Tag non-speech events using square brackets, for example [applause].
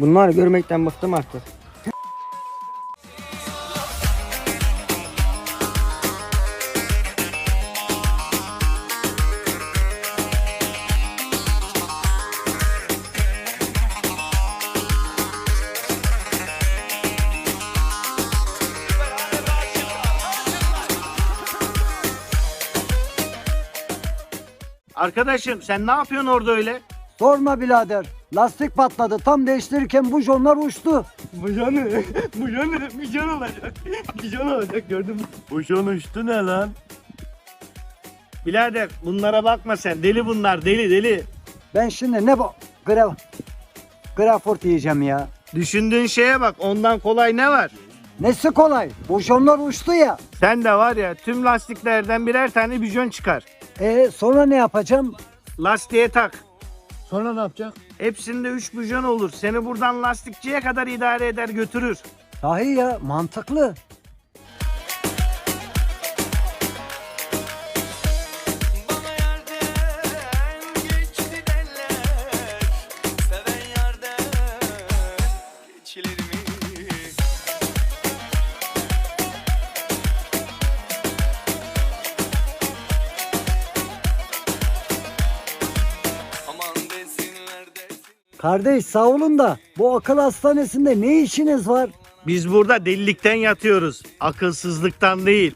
Bunları görmekten bıktım artık. Arkadaşım sen ne yapıyorsun orada öyle? Sorma birader. Lastik patladı. Tam değiştirirken bu jonlar uçtu. Bu canı, [laughs] bu canı, bir can olacak. [laughs] Can olacak gördün mü? Bu can uçtu ne lan? Birader bunlara bakma sen. Deli bunlar deli deli. Ben şimdi ne bu? Gra Grafort yiyeceğim ya. Düşündüğün şeye bak ondan kolay ne var? Nesi kolay? Bu jonlar uçtu ya. Sen de var ya tüm lastiklerden birer tane bijon çıkar. E sonra ne yapacağım? Lastiğe tak. Sonra ne yapacak? Hepsinde 3 bijon olur. Seni buradan lastikçiye kadar idare eder götürür. Sahi ya mantıklı. Kardeş sağ olun da bu akıl hastanesinde ne işiniz var? Biz burada delilikten yatıyoruz. Akılsızlıktan değil.